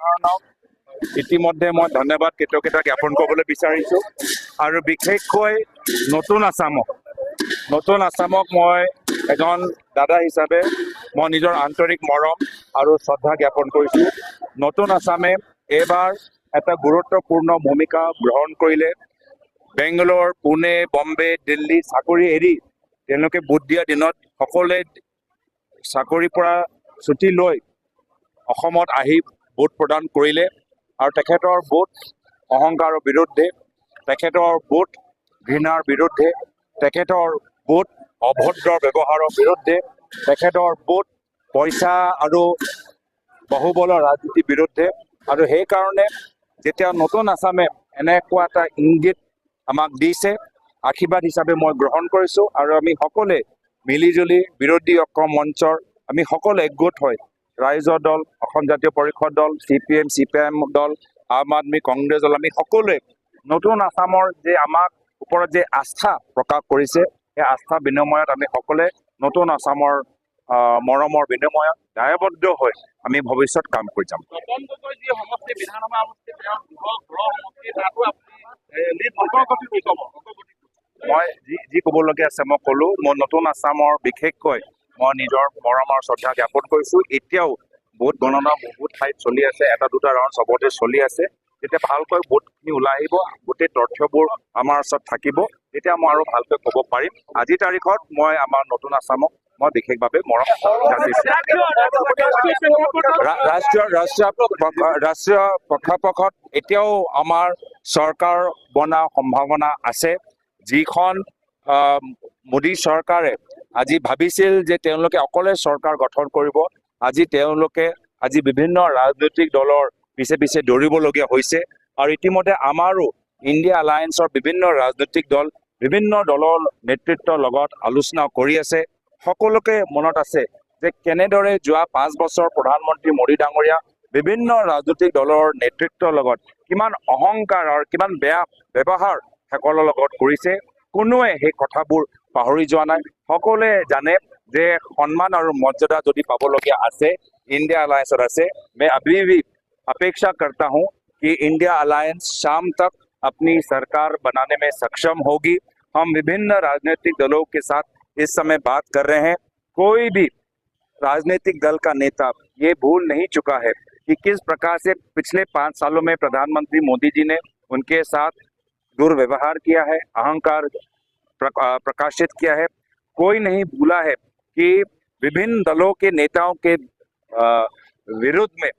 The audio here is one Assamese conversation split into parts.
জনসাধাৰণক ইতিমধ্যে মই ধন্যবাদ কৃতজ্ঞতা জ্ঞাপন কৰিবলৈ বিচাৰিছোঁ। আৰু বিশেষকৈ নতুন আছামক নতুন আছামক মই এজন দাদা হিচাপে মই নিজৰ আন্তৰিক মৰম আৰু শ্ৰদ্ধা জ্ঞাপন কৰিছোঁ। নতুন আছামে এইবাৰ এটা গুৰুত্বপূৰ্ণ ভূমিকা গ্ৰহণ কৰিলে। বেংগলোৰ পুনে বম্বে দিল্লী চাকৰি এৰি তেওঁলোকে ভোট দিয়া দিনত সকলোৱে চাকৰিৰ পৰা ছুটি লৈ অসমত আহি ভোট প্ৰদান কৰিলে আৰু তেখেতৰ ভোট অহংকাৰৰ বিৰুদ্ধে তেখেতৰ ভোট ঘৃণাৰ বিৰুদ্ধে তেখেতৰ ভোট অভদ্ৰ ব্যৱহাৰৰ বিৰুদ্ধে তেখেতৰ ভোট পইচা আৰু বাহুবলৰ ৰাজনীতিৰ বিৰুদ্ধে আৰু সেইকাৰণে যেতিয়া নতুন আছামে এনেকুৱা এটা ইংগিত আমাক দিছে আশীৰ্বাদ হিচাপে মই গ্ৰহণ কৰিছোঁ আৰু আমি সকলোৱে মিলিজুলি বিৰোধী ঐক্য মঞ্চৰ আমি সকলো একগোট হৈ ৰাইজৰ দল অসম জাতীয় পৰিষদ দল C P M C P M দল আম আদমি কংগ্ৰেছ দল আমি সকলোৱে নতুন আছামৰ যে আমাক ওপৰত যে আস্থা প্ৰকাশ কৰিছে সেই আস্থা বিনিময়ত আমি সকলোৱে নতুন আছামৰ মৰমৰ বিনিময়ত দায়বদ্ধ হৈ আমি ভৱিষ্যত কাম কৰি যাম। মই যি যি ক'বলগীয়া আছে মই ক'লো মই নতুন আছামৰ বিশেষকৈ মই নিজৰ মৰম আৰু শ্ৰদ্ধা জ্ঞাপন কৰিছোঁ। এতিয়াও ভোট গণনা বহুত ঠাইত চলি আছে। এটা দুটা ৰাউণ্ড চবতে চলি আছে। তেতিয়া ভালকৈ ভোটখিনি ওলাই আহিব গোটেই তথ্যবোৰ আমাৰ ওচৰত থাকিব তেতিয়া মই আৰু ভালকৈ ক'ব পাৰিম। আজিৰ তাৰিখত মই আমাৰ নতুন আছামক মই বিশেষভাৱে মৰম ৰাষ্ট্ৰীয় ৰাষ্ট্ৰীয় ৰাষ্ট্ৰীয় প্ৰেক্ষাপটত এতিয়াও আমাৰ চৰকাৰ বনাৰ সম্ভাৱনা আছে। যিখন মোদী চৰকাৰে আজি ভাবিছিল যে তেওঁলোকে অকলে চৰকাৰ গঠন কৰিব। আজি তেওঁলোকে আজি বিভিন্ন ৰাজনৈতিক দলৰ পিছে পিছে দৌৰিবলগীয়া হৈছে আৰু ইতিমধ্যে আমাৰো ইণ্ডিয়া এলায়েন্সৰ বিভিন্ন ৰাজনৈতিক দল বিভিন্ন দলৰ নেতৃত্বৰ লগত আলোচনা কৰি আছে। সকলোকে মনত আছে যে কেনেদৰে যোৱা পাঁচ বছৰ প্ৰধানমন্ত্ৰী মোদী ডাঙৰীয়া বিভিন্ন ৰাজনৈতিক দলৰ নেতৃত্বৰ লগত কিমান অহংকাৰ আৰু কিমান বেয়া ব্যৱহাৰ সকলৰ লগত কৰিছে কোনোৱে সেই কথাবোৰ পাহৰি যোৱা নাই সকলোৱে জানে যে সন্মান আৰু মৰ্যাদা যদি পাবলগীয়া আছে ইণ্ডিয়া এলায়েন্সত আছে मैं अभी भी अपेक्षा करता हूं कि इंडिया अलायंस शाम तक अपनी सरकार बनाने में सक्षम होगी हम विभिन्न राजनीतिक दलों के साथ इस समय बात कर रहे हैं कोई भी राजनीतिक दल का नेता ये भूल नहीं चुका है कि किस प्रकार से पिछले पाँच सालों में प्रधानमंत्री मोदी जी ने उनके साथ दुर्व्यवहार किया है अहंकार प्रक- अ, प्रकाशित किया है। कोई नहीं भूला है कि विभिन्न दलों के नेताओं के विरुद्ध में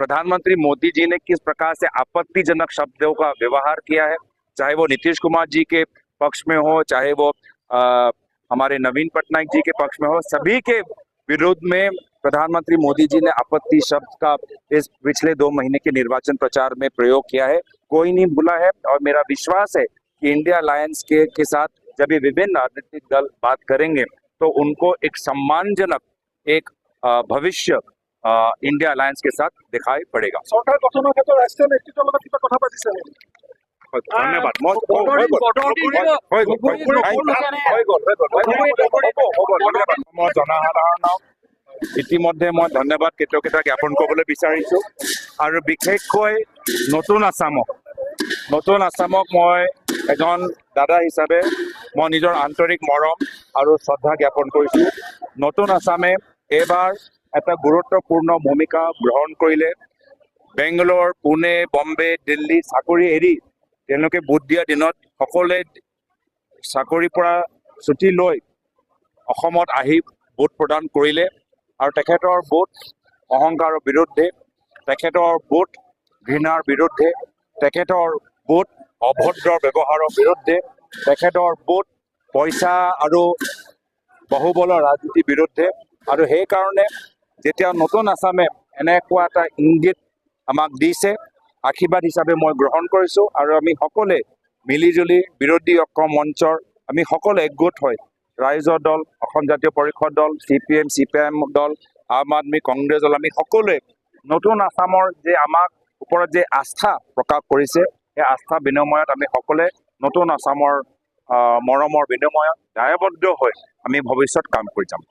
प्रधानमंत्री मोदी जी ने किस प्रकार से आपत्तिजनक शब्दों का व्यवहार किया है चाहे वो नीतीश कुमार जी के पक्ष में हो चाहे वो अ, हमारे नवीन पटनायक जी के पक्ष में हो सभी के विरोध में प्रधानमंत्री मोदी जी ने आपत्ति शब्द का इस पिछले दो महीने के निर्वाचन प्रचार में प्रयोग किया है। कोई नहीं भूला है और मेरा विश्वास है कि इंडिया अलायंस के के साथ जब ये विभिन्न राजनीतिक दल बात करेंगे तो उनको एक सम्मानजनक एक अ, भविष्य अ, इंडिया अलायंस के साथ दिखाई पड़ेगा চৰকাৰ গঠনৰ ক্ষেত্ৰত ৰাষ্ট্ৰীয় নেতৃত্বৰ লগত কিবা কথা পাতিছে নেকি? ধন্যবাদ মই হৈ গ'ল। বদলি- বদলি দিলে- হৈ গ'ল, হৈ গ'ল, হৈ গ'ল, হৈ গ'ল, হৈ গ'ল, হৈ গ'ল, হ'ব, হ'ব, ধন্যবাদ। মই জনসাধাৰণক ইতিমধ্যে মই ধন্যবাদ কৃতজ্ঞতা জ্ঞাপন কৰিবলৈ বিচাৰিছোঁ আৰু বিশেষকৈ নতুন আছামক নতুন আছামক মই এজন দাদা হিচাপে মই নিজৰ আন্তৰিক মৰম আৰু শ্ৰদ্ধা জ্ঞাপন কৰিছোঁ। নতুন আছামে এইবাৰ এটা গুৰুত্বপূৰ্ণ ভূমিকা গ্ৰহণ কৰিলে। বেংগলোৰ পুনে বম্বে দিল্লী চাকৰি এৰি তেওঁলোকে ভোট দিয়া দিনত সকলোৱে চাকৰিৰ পৰা ছুটি লৈ অসমত আহি ভোট প্ৰদান কৰিলে আৰু তেখেতৰ ভোট অহংকাৰৰ বিৰুদ্ধে তেখেতৰ ভোট ঘৃণাৰ বিৰুদ্ধে তেখেতৰ ভোট অভদ্ৰ ব্যৱহাৰৰ বিৰুদ্ধে তেখেতৰ ভোট পইচা আৰু বাহুবলৰ ৰাজনীতিৰ বিৰুদ্ধে আৰু সেইকাৰণে যেতিয়া নতুন আছামে এনেকুৱা এটা ইংগিত আমাক দিছে আশীৰ্বাদ হিচাপে মই গ্ৰহণ কৰিছোঁ আৰু আমি সকলোৱে মিলিজুলি বিৰোধী ঐক্য মঞ্চৰ আমি সকলো একগোট হৈ ৰাইজৰ দল অসম জাতীয় পৰিষদ দল C P M C P M দল আম আদমি কংগ্ৰেছ দল আমি সকলোৱে নতুন আছামৰ যে আমাক ওপৰত যে আস্থা প্ৰকাশ কৰিছে সেই আস্থা বিনিময়ত আমি সকলোৱে নতুন আছামৰ মৰমৰ বিনিময়ত দায়বদ্ধ হৈ আমি ভৱিষ্যত কাম কৰি যাম।